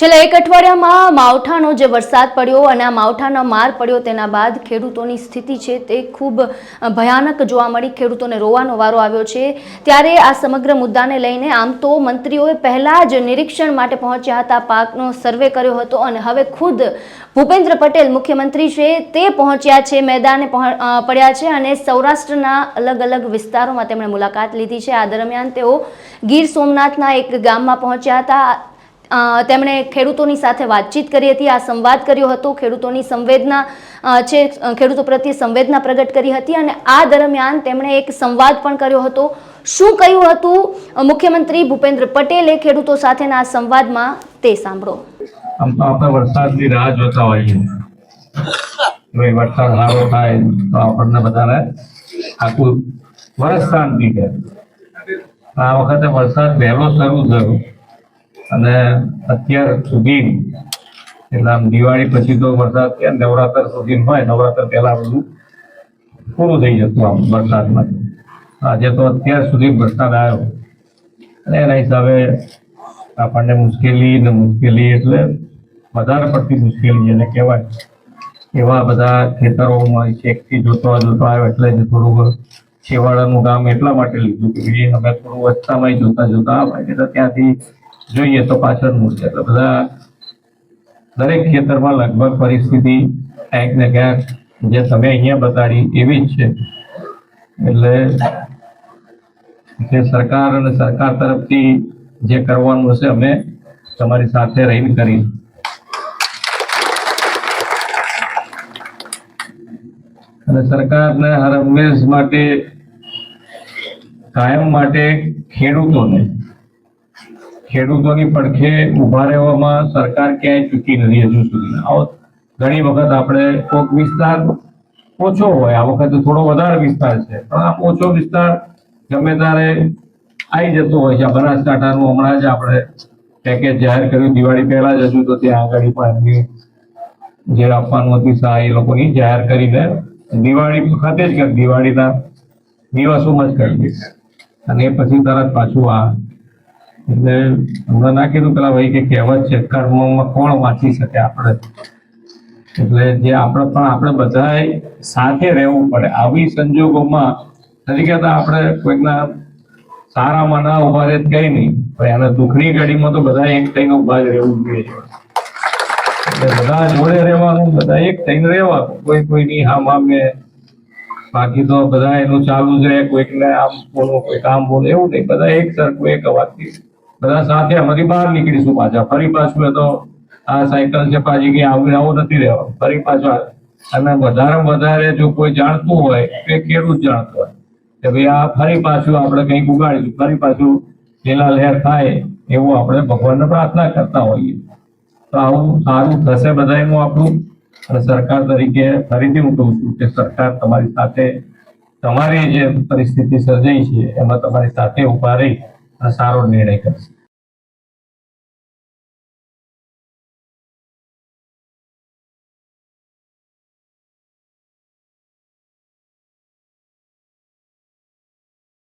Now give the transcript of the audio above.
છેલ્લા એક અઠવાડિયામાં માવઠાનો જે વરસાદ પડ્યો અને આ માવઠાનો માર પડ્યો તેના બાદ ખેડૂતોની સ્થિતિ છે તે ખૂબ ભયાનક જોવા મળી. ખેડૂતોને રોવાનો વારો આવ્યો છે. ત્યારે આ સમગ્ર મુદ્દાને લઈને આમ તો મંત્રીઓએ પહેલાં જ નિરીક્ષણ માટે પહોંચ્યા હતા. પાકનો સર્વે કર્યો હતો અને હવે ખુદ ભૂપેન્દ્ર પટેલ મુખ્યમંત્રી છે તે પહોંચ્યા છે, મેદાને પડ્યા છે અને સૌરાષ્ટ્રના અલગ અલગ વિસ્તારોમાં તેમણે મુલાકાત લીધી છે. આ દરમિયાન તેઓ ગીર સોમનાથના એક ગામમાં પહોંચ્યા હતા. તેમણે ખેડૂતોની સાથે વાતચીત કરી હતી, આ સંવાદ કર્યો હતો, ખેડૂતોની સંવેદના છે ખેડૂતો પ્રત્યે સંવેદના પ્રગટ કરી હતી અને આ દરમિયાન તેમણે એક સંવાદ પણ કર્યો હતો. શું કહ્યું હતું? મુખ્યમંત્રી ભૂપેન્દ્ર પટેલે ખેડૂતો સાથેના આ સંવાદમાં તે સાંભળો. આપણે વરસાદની રાહ જોતા હોઈએ. ભાઈ વરસાદ સારો થાય તો આપણને બધાને આખું વરસ શાંતિ રહે. આ વખતે વરસાદ વહેલો શરૂ થયો. અને અત્યાર સુધી એટલે આમ દિવાળી પછી તો વરસાદ કે નવરાત્ર સુધી હોય, નવરાત્ર પહેલા બધું પૂરું થઈ જતું આમ વરસાદમાં. આજે તો અત્યાર સુધી વરસાદ આવ્યો. અને એના હિસાબે આપણને મુશ્કેલી ને મુશ્કેલી એટલે વધારે પડતી મુશ્કેલી જેને કહેવાય, એવા બધા ખેતરોમાં ચેકથી જોતો જોતો આવ્યો એટલે જ થોડુંક છેવાડાનું કામ એટલા માટે લીધું કે અમે થોડું વસ્તામાં જોતા જોતા આવે એટલે ત્યાંથી જોઈએ તો પાછળ મૂળ એટલે બધા દરેક ખેતરમાં લગભગ પરિસ્થિતિ ક્યાંક ને ક્યાંક જે તમે અહીંયા બતાડી એવી જ છે. એટલે જે સરકાર અને સરકાર તરફથી જે કરવાનું હશે, અમે તમારી સાથે રહીને કરી અને સરકારને હર હંમેશ માટે કાયમ માટે ખેડૂતોને ખેડૂતોની પડખે ઊભા રહેવામાં સરકાર ક્યાંય ચૂકી નથી હજુ સુધી. આવો ઘણી વખત આપણે કોઈક વિસ્તાર ઓછો હોય, આ વખતે થોડો વધારે વિસ્તાર છે, પણ આ ઓછો વિસ્તાર ગમે ત્યારે આવી જતો હોય છે. બનાસકાંઠાનું હમણાં જ આપણે પેકેજ જાહેર કર્યું. દિવાળી પહેલા જ હજુ તો ત્યાં આગળ પણ એમની જે આપવાનું હતી સહાય એ લોકોની જાહેર કરીને દિવાળી વખતે જ દિવાળીના દિવસોમાં જ કરી અને એ પછી તરત પાછું આ એટલે હમણાં ના કીધું પેલા ભાઈ કે કહેવત છે, કર્મમાં કોણ વાંચી શકે આપણે? એટલે જે આપણે પણ આપણે બધાએ સાથે રહેવું પડે. આવી સંજોગોમાં નથી કહેતા આપણે કોઈકના સારામાં ના ઊભા રહે તો કઈ નહીં. પણ એના દુઃખની ઘડીમાં તો બધા એક થઈને ઊભા જ રહેવું જોઈએ. એટલે બધા જોડે રહેવાનું, બધા એક થઈને રહેવાનું. કોઈ કોઈની હામ મામે બાકી તો બધા એનું ચાલુ જ રહે, કોઈકને આમ બોલો કોઈક આમ બોલો એવું નહીં. બધા એક સરખું એક અવાજથી બધા સાથે અમારી બહાર નીકળીશું પાછા. ફરી પાછું તો આ સાયકલ છે, પાછી કે આવું આવું નથી રહેવાનું. ફરી પાછું અને વધારે વધારે જો કોઈ જાણતું હોય, તો એ ખેડૂત જાણતો હોય. કે ભાઈ આ ફરી પાછું આપણે કંઈક ઉગાડીશું. ફરી પાછું લીલા લહેર થાય એવું આપણે ભગવાનને પ્રાર્થના કરતા હોઈએ. તો આવું સારું થશે બધાનું આપણું. અને સરકાર તરીકે ફરીથી હું કહું છું કે સરકાર તમારી સાથે તમારી જે પરિસ્થિતિ સર્જાઈ છે, એમાં તમારી સાથે ઊભા રહી. સારો નિર્ણય કરશે